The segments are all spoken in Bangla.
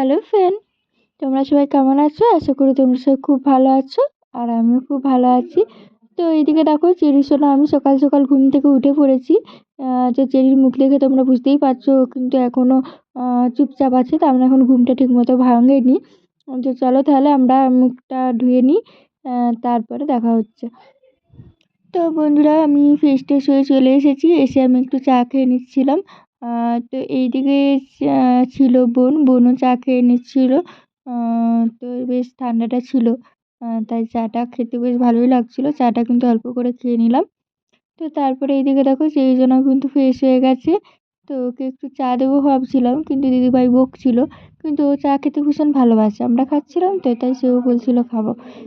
হ্যালো ফ্রেন্ড তোমরা সবাই কেমন আছো? আশা করি তোমরা সবাই খুব ভালো আছো আর আমিও খুব ভালো আছি। তো এইদিকে দেখো চেরির সোনা আমি সকাল সকাল ঘুম থেকে উঠে পড়েছি। যে চেরির মুখ দেখে তোমরা বুঝতেই পারছ, কিন্তু এখনও চুপচাপ আছে তার আমরা এখন ঘুমটা ঠিক মতো ভাঙেনি। তো চলো তাহলে আমরা মুখটা ধুয়ে নিই তারপরে দেখা হচ্ছে। তো বন্ধুরা, আমি ফ্রেশ ট্রেশ হয়ে চলে এসেছি। এসে আমি একটু চা খেয়ে নিচ্ছিলাম। তো এইদিকে ছিল বোন, বোনও চা খেয়ে নিচ্ছিল। তো বেশ ঠান্ডাটা ছিল। তাই চাটা খেতে বেশ ভালোই লাগছিল। চাটা কিন্তু অল্প করে খেয়ে নিলাম। তো তারপরে এইদিকে দেখো সেই জন্য কিন্তু ফ্রেশ হয়ে গেছে। তো ওকে একটু চা দেবো ভাবছিলাম, কিন্তু দিদিভাই বকছিল, কিন্তু ও চা খেতে ভীষণ ভালোবাসে, আমরা খাচ্ছিলাম তো, তাই সেও বলছিল খাব।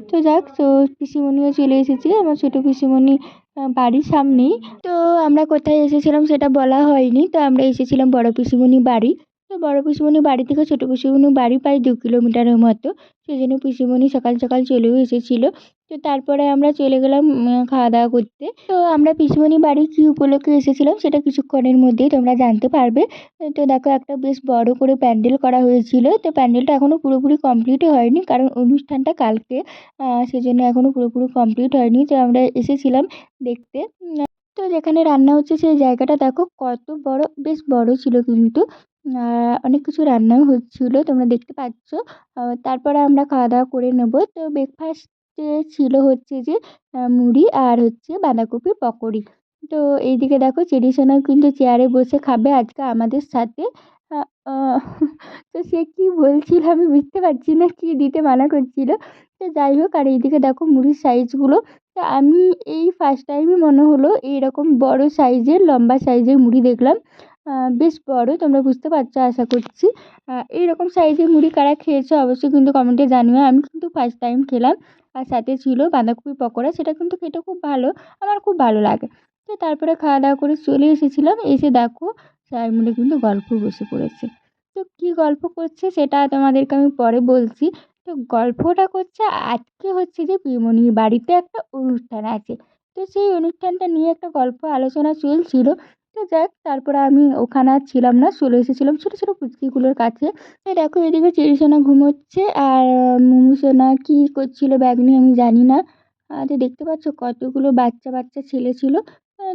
তো যাক, তো পিসিমণিও চলে এসেছে, আমার ছোটো পিসিমণি বাড়ির সামনেই। তো আমরা কোথায় এসেছিলাম সেটা বলা হয়নি, তো আমরা এসেছিলাম বড় পিসিমণি বাড়ি। তো বড় পিসিমণি বাড়ি থেকে ছোটো পিসিমণি বাড়ি প্রায় দু কিলোমিটারের মতো। সেই জন্য পিসিমণি সকাল সকাল চলেও এসেছিল। তো তারপরে আমরা চলে গেলাম খাওয়া দাওয়া করতে। তো আমরা পিসিমণি বাড়ি কী উপলক্ষে এসেছিলাম সেটা কিছুক্ষণের মধ্যেই তোমরা জানতে পারবে। তো দেখো একটা বেশ বড় করে প্যান্ডেল করা হয়েছিল। তো প্যান্ডেলটা এখনও পুরোপুরি কমপ্লিটই হয়নি, কারণ অনুষ্ঠানটা কালকে। সেজন্য এখনও পুরোপুরি কমপ্লিট হয়নি। তো আমরা এসেছিলাম দেখতে। তো যেখানে রান্না হচ্ছে সেই জায়গাটা দেখো, কত বড়, বেশ বড় ছিল কিন্তু। অনেক কিছু রান্নাও হচ্ছিল, তোমরা দেখতে পাচ্ছ। তারপরে আমরা খাওয়া দাওয়া করে নেব। তো ব্রেকফাস্টে ছিল হচ্ছে যে মুড়ি আর হচ্ছে বাঁধাকপির পকোড়ি। তো এইদিকে দেখো সোনাও কিন্তু চেয়ারে বসে খাবে আজকে আমাদের সাথে। তো সে কী বলছিল আমি বুঝতে পারছি না, কী দিতে মানা করছিল। তো যাই হোক, আর এইদিকে দেখো মুড়ির সাইজগুলো তো আমি এই ফার্স্ট টাইমই মনে হলো, এইরকম বড় সাইজের লম্বা সাইজের মুড়ি দেখলাম। বেশ বড়, তোমরা বুঝতে পারছ আশা করছি। এইরকম সাইজের মুড়ি কারা খেয়েছো অবশ্যই কিন্তু কমেন্টে জানিও। আমি কিন্তু ফার্স্ট টাইম খেলাম, আর সাথে ছিল বাঁধাকপি পকোড়া, সেটা কিন্তু খেতে খুব ভালো, আমার খুব ভালো লাগে। তো তারপরে খাওয়া দাওয়া করে চলে এসেছিলাম, এসে দেখো সবাই মিলে কিন্তু গল্প বসে পড়েছে। তো কী গল্প করছে সেটা তোমাদেরকে আমি পরে বলছি। তো গল্পটা করছে, আজকে হচ্ছে যে পিমনির বাড়িতে একটা অনুষ্ঠান আছে। তো সেই অনুষ্ঠানটা নিয়ে একটা গল্প আলোচনা চলছিল। তো যাক, তারপরে আমি ওখানে আর ছিলাম না, চলে এসেছিলাম ছোটো ছোটো পুচকিগুলোর কাছে। দেখো, এদিকে চেরি ঘুমোচ্ছে আর মুমুসোনা কী করছিল ব্যাগ নিয়ে আমি জানি না। তো দেখতে পাচ্ছ কতগুলো বাচ্চা বাচ্চা ছেলে ছিল।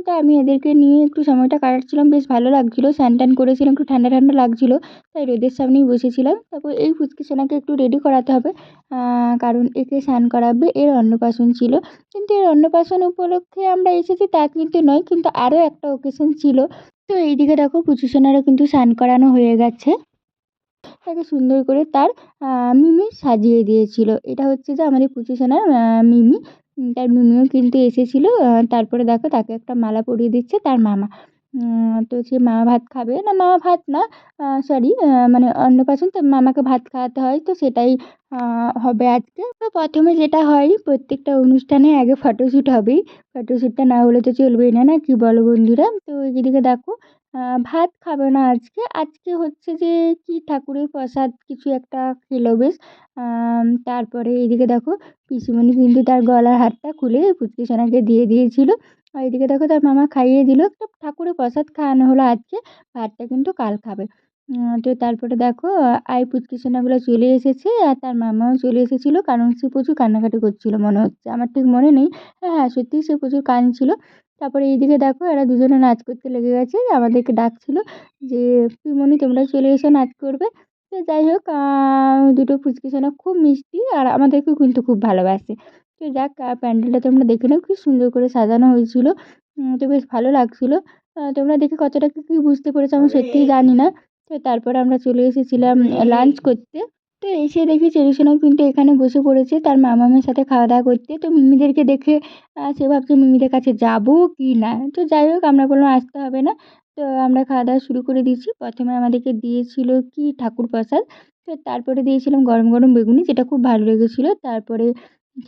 তো আমি এদেরকে নিয়ে একটু সময়টা কাটাচ্ছিলাম। বেশ ভালো লাগছিল, স্নান টান করেছিলাম, একটু ঠান্ডা ঠান্ডা লাগছিল, তাই রোদের সামনেই বসেছিলাম। তারপর এই পুচকি সোনাকে একটু রেডি করাতে হবে কারণ একে স্নান করাবে, এর অন্নপ্রাশন ছিল। কিন্তু এর অন্নপ্রাশন উপলক্ষে আমরা এসেছি তা কিন্তু নয়, কিন্তু আরও একটা অকেশন ছিল। তো এইদিকে দেখো পুচু সোনারও কিন্তু স্নান করানো হয়ে গেছে। তাকে সুন্দর করে তার মিমি সাজিয়ে দিয়েছিল। এটা হচ্ছে যে আমাদের পুচু মিমি। তার মিমিও কিন্তু এসেছিল তারপরে দেখো তাকে একটা মালা পরিয়ে দিচ্ছে তার মামা। তো সে মামা ভাত খাবে না, মামা ভাত না সরি মানে অন্নপ্রাশন তো মামাকে ভাত খাওয়াতে হয়, তো সেটাই হবে আজকে। তো প্রথমে যেটা হয়, প্রত্যেকটা অনুষ্ঠানে আগে ফটোশ্যুট হবেই। ফটোশ্যুটটা না হলে তো চলবেই না না কি বলো বন্ধুরা? তো এদিকে দেখো ভাত খাবে না আজকে। আজকে হচ্ছে যে কি ঠাকুরের প্রসাদ কিছু একটা খেলো বেশ। তারপরে এদিকে দেখো পিসিমণি কিন্তু তার গলার হারটা খুলে পুচকি সোনাকে দিয়ে দিয়েছিল। আর এদিকে দেখো তার মামা খাইয়ে দিল। তো ঠাকুরের প্রসাদ খাওয়ানো হলো আজকে। ভাতটা কিন্তু কাল খাবে। তো তারপরে দেখো আই পুচকি সোনাগুলো চলে এসেছে আর তার মামাও চলে এসেছিল কারণ সে প্রচুর কান্নাকাটি করছিল মনে হচ্ছে। আমার ঠিক মনে নেই। হ্যাঁ হ্যাঁ সত্যিই সে প্রচুর কাঁদছিল। তারপরে এইদিকে দেখো এরা দুজনে নাচ করতে লেগে গেছে, আমাদেরকে ডাকছিল যে পিমনি তোমরা চলে এসো নাচ করবে। তো যাই হোক দুটো ফুচকি সোনা খুব মিষ্টি আর আমাদেরকেও কিন্তু খুব ভালোবাসে। তো যাক প্যান্ডেলটা তোমরা দেখে নাও খুব সুন্দর করে সাজানো হয়েছিল। তো বেশ ভালো লাগছিল। তোমরা দেখে কতটা কী বুঝতে পেরেছ, আমি সত্যিই জানি না। তো তারপর আমরা চলে এসেছিলাম লাঞ্চ করতে। তো এসে দেখি চেরিসোনাও কিন্তু এখানে বসে পড়েছে। তার মামামের সাথে খাওয়া দাওয়া করতে। তো মিমিদেরকে দেখে সে ভাবছে মিমিদের কাছে যাব কি না? তো যাই হোক, আমরা বললাম আসতে হবে না। তো আমরা খাওয়া দাওয়া শুরু করে দিয়েছি। প্রথমে আমাদেরকে দিয়েছিল কি? ঠাকুর প্রসাদ। তো তারপরে দিয়েছিলাম গরম গরম বেগুনি, যেটা খুব ভালো লেগেছিলো। তারপরে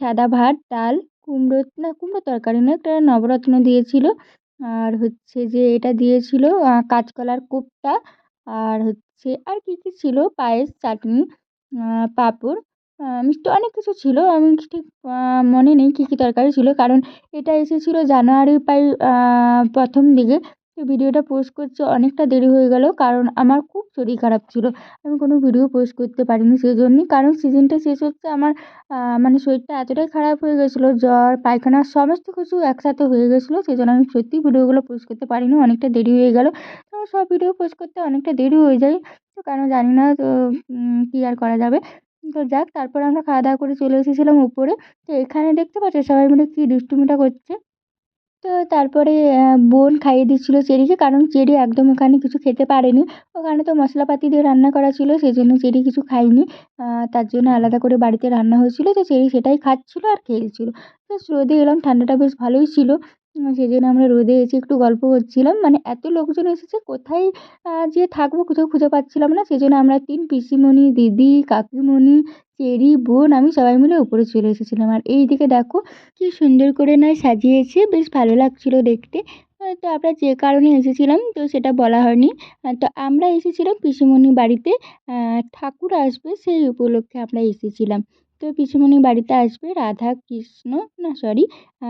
সাদা ভাত, ডাল, কুমড়ো, না, কুমড়ো তরকারি না একটা নবরত্ন দিয়েছিল। আর হচ্ছে যে এটা দিয়েছিল কাঁচকলার কোপ্তা। আর হচ্ছে, আর কী কী ছিল? পায়েস, চাটনি। পাঁপড়। মিষ্টি অনেক কিছু ছিল। আমি ঠিক মনে নেই কী কী তরকারি ছিল। কারণ এটা এসেছিল জানুয়ারির প্রায় প্রথম দিকে। ভিডিওটা পোস্ট করতে অনেকটা দেরি হয়ে গেল, কারণ আমার খুব শরীর খারাপ ছিল। আমি কোনো ভিডিও পোস্ট করতে পারিনি সেই জন্যই কারণ সিজনটা শেষ হচ্ছে আমার মানে শরীরটা এতটাই খারাপ হয়ে গেছিল, জ্বর, পায়খানা, সমস্ত কিছু একসাথে হয়ে গেছিল সেই জন্য আমি সত্যিই ভিডিওগুলো পোস্ট করতে পারিনি, অনেকটা দেরি হয়ে গেল। তো সব ভিডিও পোস্ট করতে অনেকটা দেরি হয়ে যায়, তো কেন জানি না, তো কী আর করা যাবে। তো যাক, তারপরে আমরা খাওয়া দাওয়া করে চলে এসেছিলাম উপরে, তো এখানে দেখতে পাচ্ছ সবাই মিলে কী দুষ্টুমিটা করছে। তো তারপরে বোন খাইয়ে দিচ্ছিল চেরিকে কারণ চেরি একদম ওখানে কিছু খেতে পারেনি। ওখানে তো মশলাপাতি দিয়ে রান্না করা ছিল সেই জন্য চেরি কিছু খায়নি তার জন্য আলাদা করে বাড়িতে রান্না হয়েছিল, তো চেরি সেটাই খাচ্ছিলো আর খেয়েছিল। তো রোদে এলাম, ঠান্ডাটা বেশ ভালোই ছিল। সেই জন্য আমরা রোদে এসে একটু গল্প করছিলাম। মানে এত লোকজন এসেছে, কোথায় যে থাকব, কোথাও খুঁজে পাচ্ছিলাম না। সেই জন্য আমরা তিন পিসিমণি, দিদি, কাকিমণি, চেরি, বোন, আমি সবাই মিলে উপরে চলে এসেছিলাম। আর এই দিকে দেখো, কি সুন্দর করে নয় সাজিয়েছে, বেশ ভালো লাগছিল দেখতে। তো আমরা যে কারণে এসেছিলাম, তো সেটা বলা হয়নি। তো আমরা এসেছিলাম পিসিমণির বাড়িতে। ঠাকুর আসবে সেই উপলক্ষে আমরা এসেছিলাম। তো পিসিমণির বাড়িতে আসবে রাধা, কৃষ্ণ, না সরি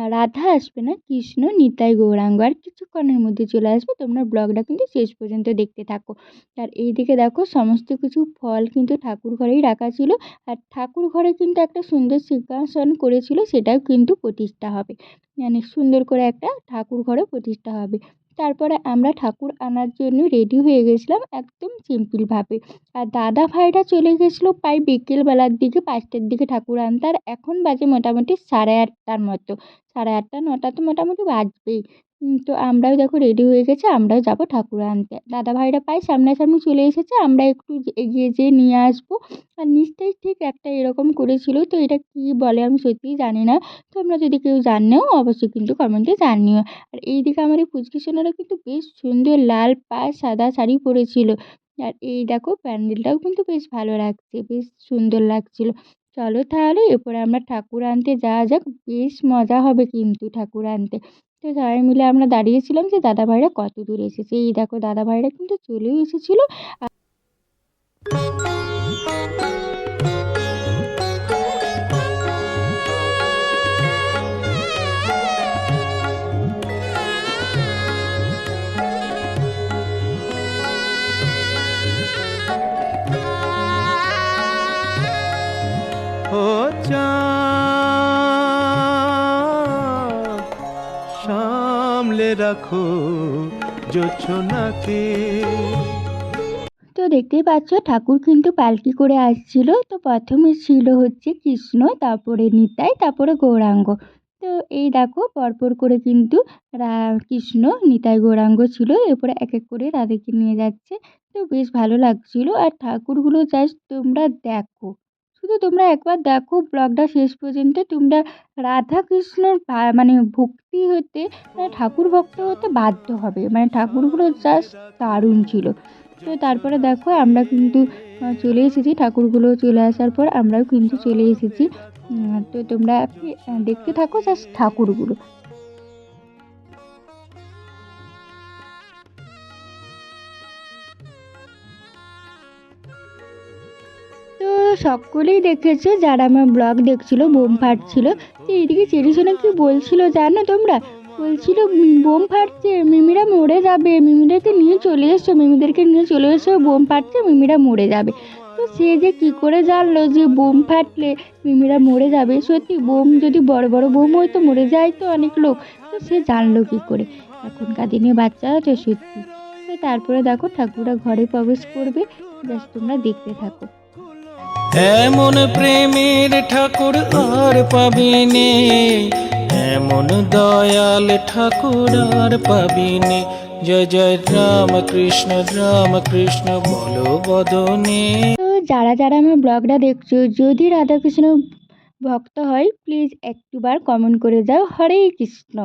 রাধা আসবে না, কৃষ্ণ, নিতাই, গৌরাঙ্গ আর কিছুক্ষণের মধ্যে চলে আসবে। তোমরা ব্লগটা কিন্তু শেষ পর্যন্ত দেখতে থাকো। আর এই দিকে দেখো সমস্ত কিছু ফল কিন্তু ঠাকুর ঘরেই রাখা ছিল। আর ঠাকুর ঘরে কিন্তু একটা সুন্দর সিংহাসন করেছিল, সেটাও কিন্তু প্রতিষ্ঠা হবে। মানে সুন্দর করে একটা ঠাকুর ঘরে প্রতিষ্ঠা হবে। তারপরে আমরা ঠাকুর আনার জন্য রেডি হয়ে গেছিলাম একদম সিম্পলভাবে আর দাদা ভাইরা চলে গেছিল প্রায় বিকেলবেলার দিকে, পাঁচটার দিকে ঠাকুর আনতে। আর এখন বাজে মোটামুটি সাড়ে আটটার মতো। সাড়ে আটটা, নটা তো মোটামুটি বাজবেই। তো আমরাও দেখো রেডি হয়ে গেছি, আমরাও যাব ঠাকুর আনতে। দাদা ভাইরা প্রায় সামনাসামনি চলে এসেছে, আমরা একটু এগিয়ে যেয়ে নিয়ে আসব। আর নিচটাই ঠিক একটা এরকম করেছিল, তো এটা কী বলে আমি সত্যিই জানি না। তোমরা যদি কেউ জানো অবশ্যই কিন্তু কমেন্টে জানিও। আর এইদিকে আমার এই পুচকি সোনারা কিন্তু বেশ সুন্দর লাল পাড় সাদা শাড়ি পরেছিল। আর এই দেখো প্যান্ডেলটাও কিন্তু বেশ ভালো লাগছে, বেশ সুন্দর লাগছিল। চলো তাহলে, এরপরে আমরা ঠাকুর আনতে যাওয়া যাক, বেশ মজা হবে কিন্তু ঠাকুর আনতে। তো সবাই মিলে আমরা দাঁড়িয়েছিলাম যে দাদা ভাইরা কত দূর এসেছে। এই দেখো দাদা ভাইরা কিন্তু চলেও এসেছিল। রাখো জোছনাকে তো দেখতেই পাচ্ছ, ঠাকুর কিন্তু পালকি করে আসছিল। তো প্রথমে ছিল হচ্ছে কৃষ্ণ, তারপরে নিতাই, তারপরে গৌরাঙ্গ। তো এই দেখো, পরপর করে কিন্তু কৃষ্ণ, নিতাই, গৌরাঙ্গ ছিল। এরপরে এক এক করে তাদেরকে নিয়ে যাচ্ছে। তো বেশ ভালো লাগছিল। আর ঠাকুরগুলো জাস্ট তোমরা দেখো। শুধু তোমরা একবার দেখো ব্লগটা শেষ পর্যন্ত। তোমরা রাধা কৃষ্ণর মানে ভক্তি হতে মানে ঠাকুর ভক্ত হতে বাধ্য হবে। মানে ঠাকুরগুলো জাস্ট দারুণ ছিল। তো তারপরে দেখো আমরা কিন্তু চলে এসেছি। ঠাকুরগুলো চলে আসার পর আমরাও কিন্তু চলে এসেছি। তো তোমরা দেখতে থাকো জাস্ট ঠাকুরগুলো। সকলেই দেখেছ, যারা আমার ব্লগ দেখছিল, বোম ফাটছিল। তো এইদিকে চেরিসোনা কি বলছিল, জানো তোমরা? বলছিল বোম ফাটছে, মিমিরা মরে যাবে। মিমিদেরকে নিয়ে চলে এসো, মিমিদেরকে নিয়ে চলে এসো, বোম ফাটছে, মিমিরা মরে যাবে। তো সে যে কী করে জানলো যে বোম ফাটলে মিমিরা মরে যাবে? সত্যি বোম যদি বড় বড় বোম হয় তো মরে যায় তো অনেক লোক। তো সে জানলো কী করে? এখনকার দিনে বাচ্চারা তো সত্যি। তারপরে দেখো ঠাকুরা ঘরে প্রবেশ করবে। জাস্ট তোমরা দেখতে থাকো। এমন প্রেমের ঠাকুর আর পাবিনে, এমন দয়াল ঠাকুর আর পাবিনে। জয় জয় রাম কৃষ্ণ রাম কৃষ্ণ, বলো বদনে। যারা যারা আমার ব্লগটা দেখছ, যদি রাধাকৃষ্ণ ভক্ত হয় প্লিজ একটুবার কমেন্ট করে যাও, হরে কৃষ্ণ।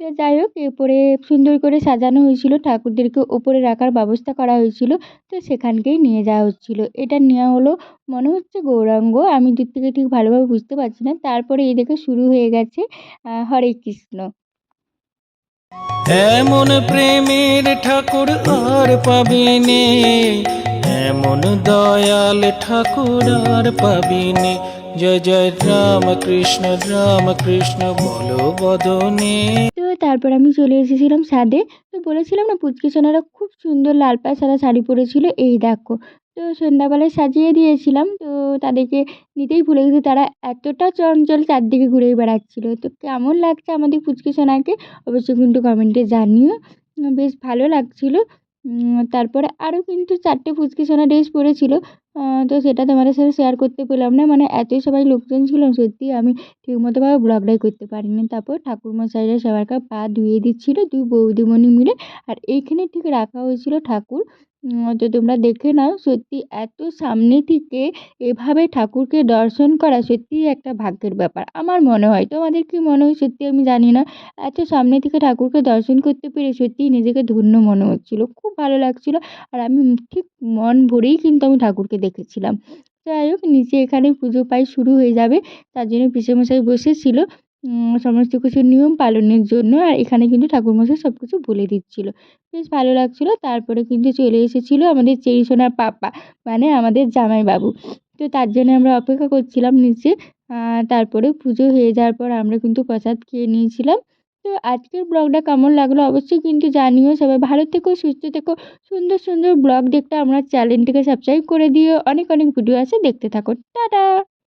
তো যাই হোক, এরপরে সুন্দর করে সাজানো হয়েছিল, ঠাকুরদেরকে ওপরে রাখার ব্যবস্থা করা হয়েছিল, তো সেখানকেই নিয়ে যাওয়া হচ্ছিল। এটা নেওয়া হলো মনে হচ্ছে গৌরাঙ্গ, আমি দূর থেকে ঠিক ভালোভাবে বুঝতে পারছি না। তারপরে এই দেখে শুরু হয়ে গেছে হরে কৃষ্ণ। এমন প্রেমের ঠাকুর আর পাবিনে এমন দয়াল ঠাকুর আর পাবিনে জয় জয়, রাম কৃষ্ণ রাম কৃষ্ণ, বলো বদনে। তারপর আমি চলে এসেছিলাম ছাদে। তো বলেছিলাম না, পুচকি সোনারা খুব সুন্দর লাল পাড় সাদা শাড়ি পরেছিল, এই দেখো। তো সন্ধ্যাবেলায় সাজিয়ে দিয়েছিলাম, তো তাদেরকে নিতেই ভুলে গেছি, তারা এতটা চঞ্চল চারদিকে ঘুরেই বেড়াচ্ছিল। তো কেমন লাগছে আমাদের পুচকি সোনাকে? অবশ্যই কিন্তু কমেন্টে জানিও। বেশ ভালো লাগছিল। তারপরে আরও কিন্তু চারটে পুচকি সোনা ড্রেস পরেছিল। তো সেটা তোমাদের সাথে শেয়ার করতে পেলাম না। মানে এতই সবাই লোকজন ছিল, সত্যি আমি ঠিকমতোভাবে ব্লগটাই করতে পারিনি। তারপর ঠাকুরমশাইরা সবারকে পা ধুয়ে দিচ্ছিল, দুই বৌদিমণি মিলে। আর এইখানে ঠিক রাখা হয়েছিল ঠাকুর। তো তোমরা দেখে নাও, সত্যি এত সামনে থেকে এভাবে ঠাকুরকে দর্শন করা সত্যিই একটা ভাগ্যের ব্যাপার। আমার মনে হয়, তোমাদের কি মনে হয়? সত্যি আমি জানি না। এত সামনে থেকে ঠাকুরকে দর্শন করতে পেরে সত্যিই নিজেকে ধন্য মনে হচ্ছিল। খুব ভালো লাগছিল। আর আমি ঠিক মন ভরেই কিন্তু আমি ঠাকুরকে দেখেছিলাম। যাই হোক নিচে এখানে পুজো পাই শুরু হয়ে যাবে। তার জন্য পিসেমশাই বসেছিল। সমস্ত কিছু নিয়ম পালনের জন্য আর এখানে কিন্তু ঠাকুরমশাই সব কিছু বলে দিচ্ছিল। বেশ ভালো লাগছিল। তারপরে কিন্তু চলে এসেছিল আমাদের চেরি সোনার পাপা মানে আমাদের জামাইবাবু। তো তার জন্য আমরা অপেক্ষা করছিলাম নিচে। তারপরে পুজো হয়ে যাওয়ার পর আমরা কিন্তু প্রসাদ খেয়ে নিয়েছিলাম। তো আজকের ব্লগটা কেমন লাগল অবশ্যই কিন্তু জানিও। সবাই ভালো থেকো, সুস্থ থেকো। সুন্দর সুন্দর ব্লগ দেখতে আমার চ্যানেলটিকে সাবস্ক্রাইব করে দিও। অনেক অনেক ভিডিও আছে, দেখতে থাকো। টাটা!